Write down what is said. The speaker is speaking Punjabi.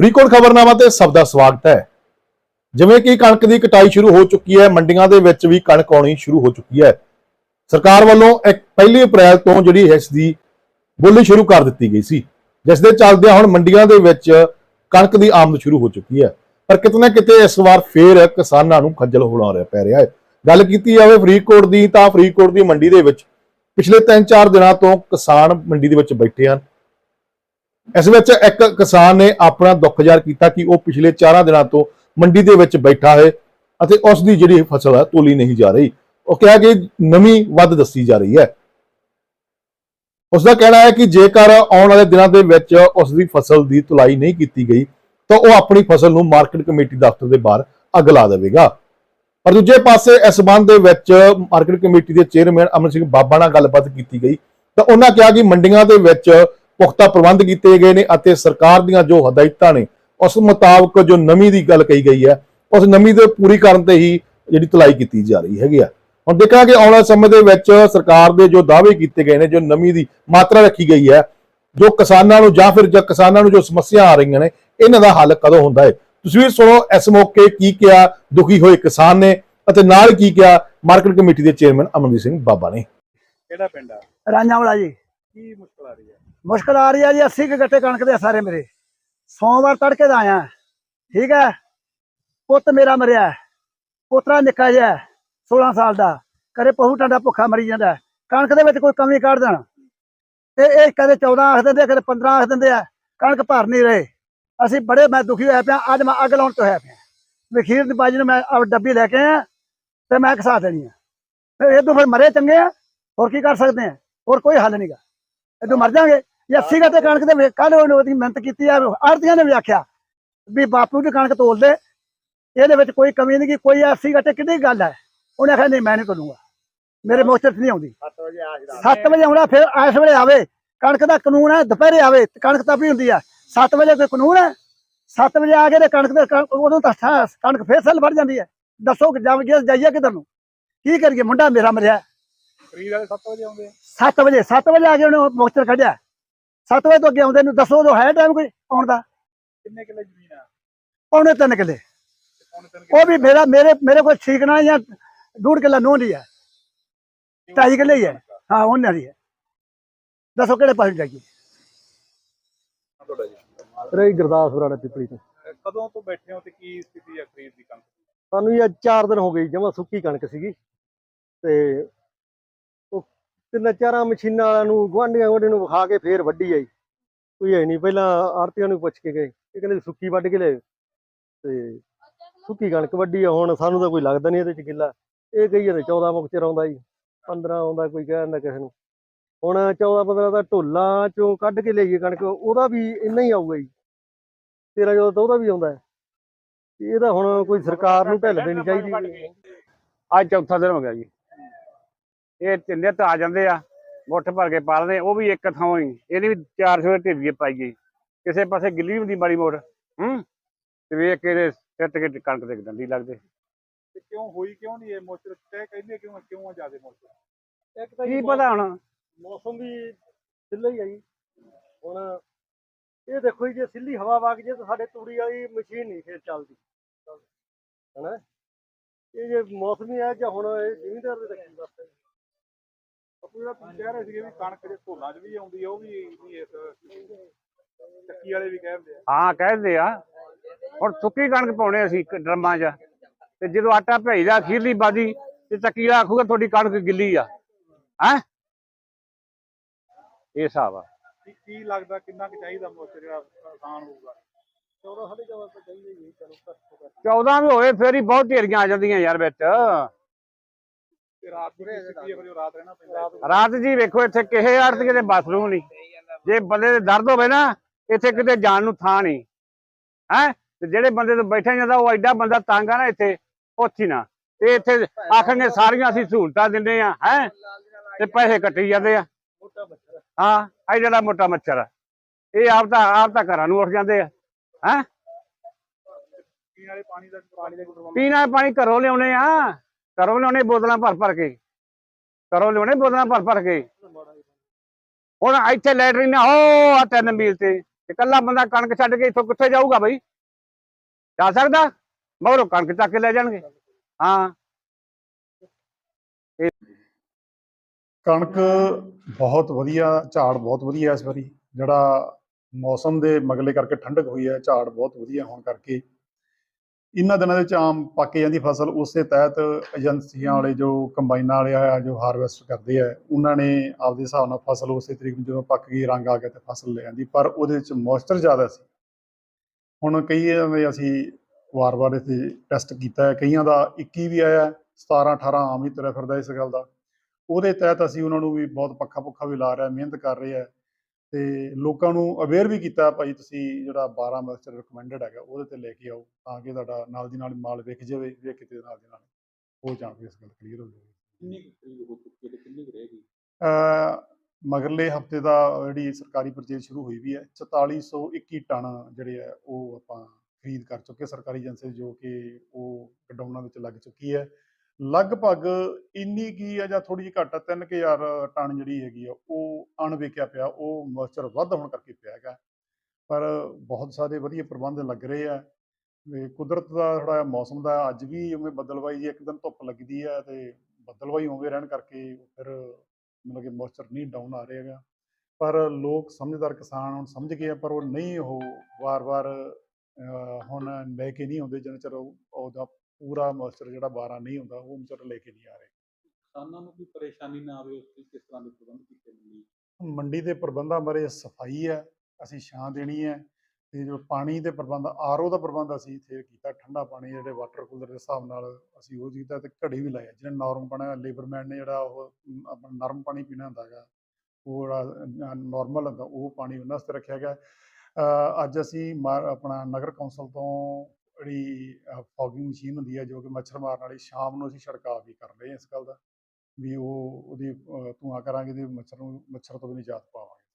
ਫਰੀਦਕੋਟ ਖਬਰਨਾਮਾ ਤੇ ਸਭ ਦਾ ਸਵਾਗਤ ਹੈ। ਜਿਵੇਂ ਕਿ ਕਣਕ ਦੀ ਕਟਾਈ ਸ਼ੁਰੂ ਹੋ ਚੁੱਕੀ ਹੈ, ਮੰਡੀਆਂ ਦੇ ਵਿੱਚ ਵੀ ਕਣਕ ਆਉਣੀ ਸ਼ੁਰੂ ਹੋ ਚੁੱਕੀ ਹੈ। ਸਰਕਾਰ ਵੱਲੋਂ ਇੱਕ 1 ਅਪ੍ਰੈਲ ਤੋਂ ਜਿਹੜੀ ਇਸ ਦੀ ਬੋਲੀ ਸ਼ੁਰੂ ਕਰ ਦਿੱਤੀ ਗਈ ਸੀ, ਜਿਸ ਦੇ ਚੱਲਦਿਆਂ ਹੁਣ ਮੰਡੀਆਂ ਦੇ ਵਿੱਚ ਕਣਕ ਦੀ ਆਮਦ ਸ਼ੁਰੂ ਹੋ ਚੁੱਕੀ ਹੈ। ਪਰ ਕਿਤੇ ਨਾ ਕਿਤੇ ਇਸ ਵਾਰ ਫੇਰ ਕਿਸਾਨਾਂ ਨੂੰ ਖੱਜਲ ਹੋਣਾ ਰਿਹਾ ਪੈ ਰਿਹਾ ਹੈ। ਗੱਲ ਕੀਤੀ ਜਾਵੇ ਫਰੀਦਕੋਟ ਦੀ ਤਾਂ ਫਰੀਦਕੋਟ ਦੀ ਮੰਡੀ ਦੇ ਵਿੱਚ ਪਿਛਲੇ 3-4 ਦਿਨਾਂ ਤੋਂ ਕਿਸਾਨ ਮੰਡੀ ਦੇ ਵਿੱਚ ਬੈਠੇ ਹਨ। ਇਸ ਵਿੱਚ ਇੱਕ ਕਿਸਾਨ ਨੇ ਆਪਣਾ ਦੁੱਖ ਜ਼ਾਹਰ ਕੀਤਾ ਕਿ ਉਹ ਪਿਛਲੇ 4 ਦਿਨਾਂ ਤੋਂ ਮੰਡੀ ਦੇ ਵਿੱਚ ਬੈਠਾ ਹੈ ਅਤੇ ਉਸ ਦੀ ਜਿਹੜੀ ਫਸਲ ਹੈ ਤੋਲੀ ਨਹੀਂ ਜਾ ਰਹੀ। ਉਹ ਕਿਹਾ ਕਿ ਨਵੀਂ ਵੱਧ ਦੱਸੀ ਜਾ ਰਹੀ ਹੈ। ਉਸ ਦਾ ਕਹਿਣਾ ਹੈ ਕਿ ਜੇਕਰ ਆਉਣ ਵਾਲੇ ਦਿਨਾਂ ਦੇ ਵਿੱਚ ਉਸ ਦੀ ਫਸਲ ਦੀ ਤੁਲਾਈ ਨਹੀਂ ਕੀਤੀ ਗਈ, ਤਾਂ ਉਹ ਆਪਣੀ ਫਸਲ ਨੂੰ ਮਾਰਕੀਟ ਕਮੇਟੀ ਦਫ਼ਤਰ ਦੇ ਬਾਹਰ ਅੱਗ ਲਾ ਦੇਵੇਗਾ। ਪਰ ਦੂਜੇ ਪਾਸੇ ਇਸ ਸੰਬੰਧ ਦੇ ਵਿੱਚ ਮਾਰਕੀਟ ਕਮੇਟੀ ਦੇ ਚੇਅਰਮੈਨ ਅਮਰ ਸਿੰਘ ਬਾਬਾ ਨਾਲ ਗੱਲਬਾਤ ਕੀਤੀ ਗਈ। ਤਾਂ ਉਹਨਾਂ ਕਿਹਾ ਕਿ ਮੰਡੀਆਂ ਦੇ ਵਿੱਚ ਪੁਖਤਾ ਪ੍ਰਬੰਧ ਕੀਤੇ ਗਏ ਨੇ ਅਤੇ ਸਰਕਾਰ ਦੀਆਂ ਜੋ ਹਦਾਇਤਾਂ ਨੇ ਉਸ ਮੁਤਾਬਕ ਜੋ ਨਮੀ ਦੀ ਗੱਲ ਕਹੀ ਗਈ ਹੈ ਉਸ ਨਮੀ ਦੇ ਪੂਰੀ ਕਰਨ ਤੇ ਹੀ ਜਿਹੜੀ ਤੁਲਾਈ ਕੀਤੀ ਜਾ ਰਹੀ ਹੈਗੀ ਆ। ਹੁਣ ਦੇਖਾਂਗੇ ਆਉਣ ਵਾਲੇ ਸਮੇਂ ਦੇ ਵਿੱਚ ਸਰਕਾਰ ਦੇ ਜੋ ਦਾਅਵੇ ਕੀਤੇ ਗਏ ਨੇ ਜੋ ਨਮੀ ਦੀ ਮਾਤਰਾ ਰੱਖੀ ਗਈ ਹੈ ਜੋ ਕਿਸਾਨਾਂ ਨੂੰ ਜਾਂ ਫਿਰ ਜੋ ਕਿਸਾਨਾਂ ਨੂੰ ਜੋ ਸਮੱਸਿਆ ਆ ਰਹੀਆਂ ਨੇ ਇਹਨਾਂ ਦਾ ਹੱਲ ਕਦੋਂ ਹੁੰਦਾ ਹੈ? ਤੁਸੀਂ ਵੀ ਸੁਣੋ ਇਸ ਮੌਕੇ ਕੀ ਕਿਹਾ ਦੁਖੀ ਹੋਏ ਕਿਸਾਨ ਨੇ ਅਤੇ ਨਾਲ ਕੀ ਕਿਹਾ ਮਾਰਕੀਟ ਕਮੇਟੀ ਦੇ ਚੇਅਰਮੈਨ ਅਮਨਦੀਪ ਸਿੰਘ ਬਾਬਾ ਨੇ। ਕਿਹੜਾ ਪਿੰਡ ਆ? ਰਾਂਝਾ ਵਾਲਾ ਜੀ। ਕੀ ਮੁਸ਼ਕਲ ਆ ਰਹੀ ਹੈ? ਮੁਸ਼ਕਲ ਆ ਰਹੀ ਹੈ ਜੀ 80 ਕੁ ਗੱਟੇ ਕਣਕ ਦੇ ਆ ਸਾਰੇ ਮੇਰੇ। ਸੋਮਵਾਰ ਤੜਕੇ ਦਾ ਆਇਆ, ਠੀਕ ਹੈ? ਪੁੱਤ ਮੇਰਾ ਮਰਿਆ, ਪੁੱਤਰਾ ਨਿੱਕਾ ਜਿਹਾ 16 ਸਾਲ ਦਾ। ਕਰੇ ਪਹੂ ਟਾਂਡਾ ਭੁੱਖਾ ਮਰੀ ਜਾਂਦਾ ਕਣਕ ਦੇ ਵਿੱਚ ਕੋਈ ਕਮੀ ਕੱਢ ਦੇਣ। ਤੇ ਇਹ ਕਦੇ 14 ਆਖ ਦਿੰਦੇ ਕਦੇ 15 ਆਖ ਦਿੰਦੇ ਆ, ਕਣਕ ਭਰ ਨਹੀਂ ਰਹੇ। ਅਸੀਂ ਬੜੇ, ਮੈਂ ਦੁਖੀ ਹੋਇਆ ਪਿਆ, ਅੱਜ ਮੈਂ ਅੱਗ ਲਾਉਣ ਤੋਂ ਹੋਇਆ ਪਿਆ। ਵਖੀਰ ਦੀ ਬਾਜੀ ਨੂੰ ਮੈਂ ਆਹ ਡੱਬੀ ਲੈ ਕੇ ਆਇਆ, ਤੇ ਮੈਂ ਘਸਾ ਦੇਣੀ ਆ। ਫਿਰ ਇਹ ਤੋਂ ਫਿਰ ਮਰੇ ਚੰਗੇ ਆ, ਹੋਰ ਕੀ ਕਰ ਸਕਦੇ ਆ? ਹੋਰ ਕੋਈ ਹੱਲ ਨਹੀਂਗਾ ਇਹ ਤੋਂ ਮਰ ਜਾਾਂਗੇ। ਇਹ 80 ਗੱਟੇ ਕਣਕ ਦੇ ਕੱਲ ਉਹਦੀ ਮਿਹਨਤ ਕੀਤੀ ਆ ਆੜਤੀਆਂ ਨੇ ਵੀ ਆਖਿਆ ਵੀ ਬਾਪੂ ਦੀ ਕਣਕ ਤੋਲ ਦੇ। ਇਹਦੇ ਵਿੱਚ ਕੋਈ ਕਮੀ ਨਹੀਂ ਗੀ ਕੋਈ 80 ਗੱਟੇ ਕਿੱਡੀ ਗੱਲ ਹੈ? ਉਹਨੇ ਆਖਿਆ ਨਹੀਂ ਮੈਂ ਨਹੀਂ ਤੋਲੂੰਗਾ। ਮੇਰੇ ਮੋਚਰ 'ਚ ਨਹੀਂ ਆਉਂਦੀ। 7 ਵਜੇ ਆ ਜਿਹੜਾ 7 ਵਜੇ ਆਉਣਾ ਫਿਰ ਇਸ ਵੇਲੇ ਆਵੇ। ਕਣਕ ਦਾ ਕਾਨੂੰਨ ਹੈ ਦੁਪਹਿਰੇ ਆਵੇ ਤੇ ਕਣਕ ਤਪੀ ਹੁੰਦੀ ਆ। 7 ਵਜੇ ਕੋਈ ਕਾਨੂੰਨ ਹੈ? 7 ਵਜੇ ਆ ਕੇ ਤੇ ਕਣਕ ਦੇ ਉਦੋਂ ਤਾਂ ਕਣਕ ਫੇਰ ਸੈੱਲ ਫੜ ਜਾਂਦੀ ਹੈ। ਦੱਸੋ ਕਿ ਜਾਵ ਗਿਆ ਜਾਈਏ ਕਿੱਧਰ ਨੂੰ? ਕੀ ਕਰੀਏ? ਮੁੰਡਾ ਮੇਰਾ ਮਰਿਆ। ਫਰੀਦ ਵਾਲੇ 7 ਵਜੇ ਆਉਂਦੇ 7 ਵਜੇ 7 ਵਜੇ ਆ ਕੇ ਉਹਨੇ ਮੋਚਰ ਕੱਢਿਆ। 7 ਵਜੇ ਤੋਂ ਅੱਗੇ ਆਉਂਦੇ ਨੂੰ ਦੱਸੋ ਉਦੋਂ ਹੈ ਟਾਈਮ ਕੋਈ ਆਉਣ ਦਾ? ਕਿੰਨੇ ਕਿੱਲੇ ਜ਼ਮੀਨ ਆ? ਪੌਣੇ ਤਿੰਨ ਕਿੱਲੇ। ਪੌਣੇ ਤਿੰਨ ਉਹ ਵੀ ਮੇਰਾ ਮੇਰੇ ਮੇਰੇ ਕੋਲ ਠੀਕਣਾ ਜਾਂ ਡੂਢ ਕਿੱਲਾ ਨੋਹ ਦੀ ਹੈ ਢਾਈ ਕਿੱਲੇ ਹੀ ਹੈ ਹਾਂ ਉਹਨਾਂ ਦੀ ਹੈ ਦੱਸੋ ਕਿਹੜੇ ਪਾਸੇ ਜਾਈਏ? ਤੁਹਾਡਾ ਜੀ। ਰਹੀ ਗੁਰਦਾਸਪੁਰਾ ਨੇ ਪਿਪਲੀ ਤੋਂ। ਕਦੋਂ ਤੋਂ ਬੈਠੇ ਹੋ ਤੇ ਕੀ ਸਥਿਤੀ ਆ ਖਰੀਦ ਦੀ ਕਣਕ? ਸਾਨੂੰ ਇਹ 4 ਦਿਨ ਹੋ ਗਏ ਜਮਾ ਸੁੱਕੀ ਕਣਕ ਸੀਗੀ। ਤੇ ਉਹ ਤਿੰਨ ਚਾਰਾਂ ਮਸ਼ੀਨਾਂ ਵਾਲਿਆਂ ਨੂੰ, ਗੁਆਂਢੀਆਂ ਗੁਆਂਢੀ ਨੂੰ ਵਿਖਾ ਕੇ ਫੇਰ ਵੱਢੀ ਆਈ। ਕੋਈ ਹੈ ਨਹੀਂ, ਪਹਿਲਾਂ ਆਰਤੀਆਂ ਨੂੰ ਪੁੱਛ ਕੇ ਗਏ। ਇਹ ਕਹਿੰਦੇ ਸੁੱਕੀ ਵੱਢ ਕੇ ਲਿਆਓ ਤੇ ਸੁੱਕੀ ਕਣਕ ਵੱਢੀ ਆ, ਹੁਣ ਸਾਨੂੰ ਤਾਂ ਕੋਈ ਲੱਗਦਾ ਨਹੀਂ ਇਹਦੇ ਚ ਗਿੱਲਾ। ਇਹ ਕਹੀ ਜਾਂਦੇ 14 ਮੁਕਚਰ ਆਉਂਦਾ ਜੀ 15 ਆਉਂਦਾ, ਕੋਈ ਕਹਿ ਦਿੰਦਾ ਕਿਸੇ ਨੂੰ। ਹੁਣ 14 15 ਦਾ ਢੋਲਾਂ ਚੋਂ ਕੱਢ ਕੇ ਲਈਏ ਕਣਕ, ਉਹਦਾ ਵੀ ਇੰਨਾ ਹੀ ਆਊਗਾ ਜੀ। 13 14 ਤਾਂ ਉਹਦਾ ਵੀ ਆਉਂਦਾ। ਇਹਦਾ ਹੁਣ ਕੋਈ ਸਰਕਾਰ ਨੂੰ ਢਿੱਲ ਦੇਣੀ ਚਾਹੀਦੀ। ਅੱਜ ਚੌਥਾ ਦਿਨ ਹੋ ਗਿਆ ਜੀ। ਇਹ ਤਿੰਨੇ ਤਾਂ ਆ ਜਾਂਦੇ ਆ ਮੁੱਠ ਭਰ ਕੇ ਪਾ ਲੈਂਦੇ ਉਹ ਵੀ ਇੱਕ ਥਾਂ ਹੀ। ਇਹਦੀ ਵੀ 400 ਦੇ ਢੇਰੀਏ ਪਾਈ ਗਈ। ਕਿਸੇ ਪਾਸੇ ਗਿੱਲੀ ਹੁੰਦੀ ਮਾੜੀ ਮੋੜ ਹੂੰ? ਤੇ ਵੇਖ ਕੇ ਇਹਦੇ ਸਿੱਟ ਕੇ ਕਣਕ ਦੇ ਡੰਡੀ ਲੱਗਦੇ। ਤੇ ਕਿਉਂ ਹੋਈ ਕਿਉਂ ਨਹੀਂ ਇਹ ਮੋਚਰ ਤੈ ਕਹਿੰਦੇ ਕਿਉਂ ਕਿਉਂ ਆ ਜ਼ਿਆਦਾ ਮੋਚਰ ਇੱਕ ਤਾਂ ਕੀ ਪਤਾ ਹੁਣ? ਮੌਸਮ ਵੀ ਸਿੱਲਾ ਹੀ ਆ ਜੀ। ਹੁਣ ਇਹ ਦੇਖੋ ਜੀ ਜੇ ਸਿੱਲੀ ਹਵਾ ਵਗ ਜੇ ਤਾਂ ਸਾਡੇ ਤੂੜੀ ਵਾਲੀ ਮਸ਼ੀਨ ਨਹੀਂ ਫੇਰ ਚੱਲਦੀ। ਹਨਾ? ਇਹ ਜੇ ਮੌਸਮ ਹੀ ਹੈ ਜਾਂ ਹੁਣ ਇਹ ਜ਼ਿਮੀਂਦਾਰ ਦੇ ਰੱਖੀ ਬਸ ਆਪੂ ਜਿਹੜਾ ਤੁਸੀਂ ਕਹਿ ਰਹੇ ਸੀਗੇ ਵੀ ਕਣਕ ਦੇ ਢੋਲਾਂ 'ਚ ਵੀ ਆਉਂਦੀ ਆ ਉਹ ਵੀ ਵੀ ਇਸ ਚੱਕੀ ਵਾਲੇ ਵੀ ਕਹਿੰਦੇ ਆ। ਹਾਂ ਕਹਿੰਦੇ ਆ। ਹੁਣ ਸੁੱਕੀ ਕਣਕ ਪਾਉਣੇ ਅਸੀਂ ਇੱਕ ਡਰਮਾਂ 'ਚ। ਤੇ ਜਦੋਂ ਆਟਾ ਭੇਜਦਾ ਅਖੀਰਲੀ ਬਾਦੀ ਤੇ ਚੱਕੀ ਵਾਲਾ ਆਖੂਗਾ ਤੁਹਾਡੀ ਕਣਕ ਗਿੱਲੀ ਆ। ਹੈ? ਇਹ ਹਿਸਾਬ ਆ। ਕੀ ਕੀ ਲੱਗਦਾ ਕਿੰਨਾ ਕੁ ਚਾਹੀਦਾ ਮੋਚਰ ਜਿਹੜਾ ਆਸਾਨ ਹੋਊਗਾ? 14 ਸਾਢੇ 14 ਤਾਂ ਚਾਹੀਦਾ ਹੀ ਹੈ ਚਲੋ ਘੱਟ ਤੋਂ ਘੱਟ। 14 ਵੀ ਹੋਏ ਫੇਰ ਹੀ ਬਹੁਤ ਢੇਰੀਆਂ ਆ ਜਾਂਦੀਆਂ ਯਾਰ ਵਿੱਚ। ਤੇ ਰਾਤ ਦੀ ਕੀ ਸਥਿਤੀ ਹੈ ਫਿਰ ਉਹ ਰਾਤ ਰਹਿਣਾ ਪੈਂਦਾ ਰਾਤ ਜੀ ਵੇਖੋ ਇੱਥੇ ਕਿਸੇ ਆੜਤ ਕਿਤੇ ਬਾਥਰੂਮ ਨਹੀਂ। ਜੇ ਬੰਦੇ ਦੇ ਦਰਦ ਹੋਵੇ ਨਾ ਇੱਥੇ ਕਿਤੇ ਜਾਣ ਨੂੰ ਥਾਂ ਨਹੀਂ। ਹੈ? ਤੇ ਜਿਹੜੇ ਬੰਦੇ ਤੋਂ ਬੈਠਿਆ ਜਾਂਦਾ ਉਹ ਐਡਾ ਬੰਦਾ ਤੰਗ ਆ ਨਾ ਇੱਥੇ ਉੱਥੀ ਨਾ। ਤੇ ਇੱਥੇ ਆਖਣਗੇ ਸਾਰੀਆਂ ਅਸੀਂ ਸਹੂਲਤਾਂ ਦਿੰਦੇ ਆ ਹੈ? ਤੇ ਪੈਸੇ ਕੱਟੀ ਜਾਂਦੇ ਆ। ਹਾਂ ਇਹ ਜਿਹੜਾ ਮੋਟਾ ਮੱਛਰ ਆ। ਇਹ ਆਪ ਤਾਂ ਆਪ ਤਾਂ ਘਰਾਂ ਨੂੰ ਉੱਠ ਜਾਂਦੇ ਆ। ਹੈ? ਪੀਣ ਵਾਲੇ ਪਾਣੀ ਦਾ ਦਾ ਪੀਣ ਵਾਲਾ ਪਾਣੀ ਘਰੋਂ ਲਿਆਉਣੇ ਆ। ਘਰੋਂ ਲਿਆਉਣੇ ਬੋਤਲਾਂ ਭਰ ਭਰ ਕੇ। ਘਰੋਂ ਲਿਆਉਣੇ ਬੋਤਲਾਂ ਭਰ ਭਰ ਕੇ। ਹੁਣ ਇੱਥੇ ਲੈਟਰੀਨ ਉਹ ਆ ਤਿੰਨ ਮੀਲ ਤੇ। ਇਕੱਲਾ ਬੰਦਾ ਕਣਕ ਛੱਡ ਕੇ ਇੱਥੋਂ ਕਿੱਥੇ ਜਾਊਗਾ ਬਈ? ਜਾ ਸਕਦਾ? ਮਗਰੋਂ ਕਣਕ ਚੱਕ ਕੇ ਲੈ ਜਾਣਗੇ। ਹਾਂ। ਕਣਕ ਬਹੁਤ ਵਧੀਆ, ਝਾੜ ਬਹੁਤ ਵਧੀਆ ਇਸ ਵਾਰੀ। ਜਿਹੜਾ ਮੌਸਮ ਦੇ ਮਗਲੇ ਕਰਕੇ ਠੰਡਕ ਹੋਈ ਹੈ, ਝਾੜ ਬਹੁਤ ਵਧੀਆ ਹੋਣ ਕਰਕੇ। ਇਹਨਾਂ ਦਿਨਾਂ ਦੇ ਵਿੱਚ ਆਮ ਪੱਕ ਜਾਂਦੀ ਫਸਲ ਉਸੇ ਤਹਿਤ ਏਜੰਸੀਆਂ ਵਾਲੇ ਜੋ ਕੰਬਾਈਨਾਂ ਵਾਲੇ ਆ, ਜੋ ਹਾਰਵੈਸਟ ਕਰਦੇ ਆ, ਉਹਨਾਂ ਨੇ ਆਪਦੇ ਹਿਸਾਬ ਨਾਲ ਫਸਲ ਉਸੇ ਤਰੀਕ ਨੂੰ ਜਦੋਂ ਪੱਕ ਗਈ, ਰੰਗ ਆ ਗਿਆ ਤੇ ਫਸਲ ਲੈ ਜਾਂਦੀ ਪਰ ਉਹਦੇ ਵਿੱਚ ਮੋਇਸਚਰ ਜ਼ਿਆਦਾ ਸੀ। ਹੁਣ ਕਈ ਐਵੇਂ ਅਸੀਂ ਵਾਰ-ਵਾਰ ਇੱਥੇ ਟੈਸਟ ਕੀਤਾ ਹੈ, ਕਈਆਂ ਦਾ 21 ਵੀ ਆਇਆ 17 18 ਆਮ ਹੀ ਤੁਰਿਆ ਫਿਰਦਾ ਇਸ ਗੱਲ ਦਾ। ਉਹਦੇ ਤਹਿਤ ਅਸੀਂ ਉਹਨਾਂ ਨੂੰ ਵੀ ਬਹੁਤ ਪੱਖਾ ਪੁੱਖਾ ਵੀ ਲਾ ਰਿਹਾ ਮਿਹਨਤ ਕਰ ਰਹੇ ਆ। ਤੇ ਲੋਕਾਂ ਨੂੰ ਅਵੇਅਰ ਵੀ ਕੀਤਾ ਭਾਈ ਤੁਸੀਂ ਜਿਹੜਾ 12 ਮਸਟਰ ਰეკਮੈਂਡਡ ਹੈਗਾ ਉਹਦੇ ਤੇ ਲੈ ਕੇ ਆਓ ਤਾਂ ਕਿ ਤੁਹਾਡਾ ਨਾਲ ਦੀ ਨਾਲ ਮਾਲ ਵਿਕ ਜਾਵੇ ਵੇਖ ਕੇ ਤੇ ਨਾਲ ਦੀ ਨਾਲ ਹੋ ਜਾਣਗੇ ਇਸ ਗੱਲ ਕਲੀਅਰ ਹੋ ਜਾਵੇ ਕਿੰਨੀ ਖਰੀਦ ਹੋ ਚੁੱਕੀ ਹੈ ਤੇ ਕਿੰਨੀ ਰਹੇਗੀ? ਮਗਰਲੇ ਹਫ਼ਤੇ ਦਾ ਜਿਹੜੀ ਸਰਕਾਰੀ ਪਰਚੇਜ ਸ਼ੁਰੂ ਹੋਈ ਵੀ ਹੈ 4421 ਟਨ ਜਿਹੜੇ ਆ ਉਹ ਆਪਾਂ ਖਰੀਦ ਕਰ ਚੁੱਕੇ ਸਰਕਾਰੀ ਏਜੰਸੀ ਜੋ ਕਿ ਉਹ ਗਡਾਊਨਾਂ ਵਿੱਚ ਲੱਗ ਚੁੱਕੀ ਹੈ। ਲਗਭਗ ਇੰਨੀ ਕੀ ਹੈ ਜਾਂ ਥੋੜੀ ਜਿਹੀ ਘੱਟ 3000 ਟਨ ਜਿਹੜੀ ਹੈਗੀ ਆ, ਉਹ ਅਣਵੇਖਿਆ ਪਿਆ, ਉਹ ਮੋਇਸਚਰ ਵੱਧ ਹੋਣ ਕਰਕੇ ਪਿਆ ਹੈਗਾ। ਪਰ ਬਹੁਤ ਸਾਰੇ ਵਧੀਆ ਪ੍ਰਬੰਧ ਲੱਗ ਰਹੇ ਆ। ਵੀ ਕੁਦਰਤ ਦਾ ਥੋੜਾ ਮੌਸਮ ਦਾ ਅੱਜ ਵੀ ਉਵੇਂ ਬੱਦਲਵਾਈ ਜੀ ਇੱਕ ਦਿਨ ਧੁੱਪ ਲੱਗਦੀ ਹੈ ਤੇ ਬੱਦਲਵਾਈ ਉਵੇਂ ਰਹਿਣ ਕਰਕੇ ਫਿਰ ਮਤਲਬ ਕਿ ਮੋਇਸਚਰ ਨਹੀਂ ਡਾਊਨ ਆ ਰਿਹਾ ਹੈਗਾ। ਪਰ ਲੋਕ ਸਮਝਦਾਰ ਕਿਸਾਨ ਹੁਣ ਸਮਝ ਗਏ ਆ, ਪਰ ਉਹ ਨਹੀਂ, ਉਹ ਵਾਰ-ਵਾਰ ਹੁਣ ਲੈ ਕੇ ਨਹੀਂ ਆਉਂਦੇ, ਜਿੰਨਾ ਚਿਰ ਉਹਦਾ ਪੂਰਾ ਮੋਇਸਚਰ ਜਿਹੜਾ 12 ਨਹੀਂ ਹੁੰਦਾ ਉਹ ਮੋਇਸਚਰ ਲੈ ਕੇ ਨਹੀਂ ਆ ਰਹੇ। ਕਿਸਾਨਾਂ ਨੂੰ ਕੋਈ ਪਰੇਸ਼ਾਨੀ ਨਾ ਆਵੇ ਉਸ ਲਈ ਕਿਸ ਤਰ੍ਹਾਂ ਦੇ ਪ੍ਰਬੰਧ ਕੀਤੇ ਮੰਡੀ ਮੰਡੀ ਦੇ ਪ੍ਰਬੰਧਾਂ ਬਾਰੇ ਸਫ਼ਾਈ ਹੈ ਅਸੀਂ ਛਾਂ ਦੇਣੀ ਹੈ ਤੇ ਜੋ ਪਾਣੀ ਦੇ ਪ੍ਰਬੰਧ ਆਰਓ ਦਾ ਪ੍ਰਬੰਧ ਅਸੀਂ ਇੱਥੇ ਕੀਤਾ ਠੰਡਾ ਪਾਣੀ ਜਿਹੜੇ ਵਾਟਰ ਕੂਲਰ ਦੇ ਹਿਸਾਬ ਨਾਲ ਅਸੀਂ ਉਹ ਕੀਤਾ ਤੇ ਘੜੇ ਵੀ ਲਾਇਆ ਜਿਹੜਾ ਨਾਰਮ ਪਾਣੀ ਲੇਬਰਮੈਨ ਨੇ ਜਿਹੜਾ ਉਹ ਆਪਣਾ ਨਰਮ ਪਾਣੀ ਪੀਣਾ ਹੁੰਦਾ ਹੈਗਾ ਉਹ ਜਿਹੜਾ ਨਾਰਮਲ ਹੁੰਦਾ ਉਹ ਪਾਣੀ ਉਹਨਾਂ ਵਾਸਤੇ ਰੱਖਿਆ ਗਿਆ। ਅ, ਅੱਜ ਅਸੀਂ ਆਪਣਾ ਨਗਰ ਕੌਂਸਲ ਤੋਂ ਜਿਹੜੀ ਫੌਗਿੰਗ ਮਸ਼ੀਨ ਹੁੰਦੀ ਹੈ ਜੋ ਕਿ ਮੱਛਰ ਮਾਰਨ ਵਾਲੀ ਸ਼ਾਮ ਨੂੰ ਅਸੀਂ ਛਿੜਕਾਅ ਵੀ ਕਰ ਰਹੇ ਹਾਂ ਇਸ ਗੱਲ ਦਾ ਵੀ ਉਹ ਉਹਦੀ ਅ, ਧੂੰਆਂ ਕਰਾਂਗੇ ਤੇ ਮੱਛਰ ਨੂੰ ਮੱਛਰ ਤੋਂ ਵੀ ਨਿਜਾਤ ਪਾਵਾਂਗੇ।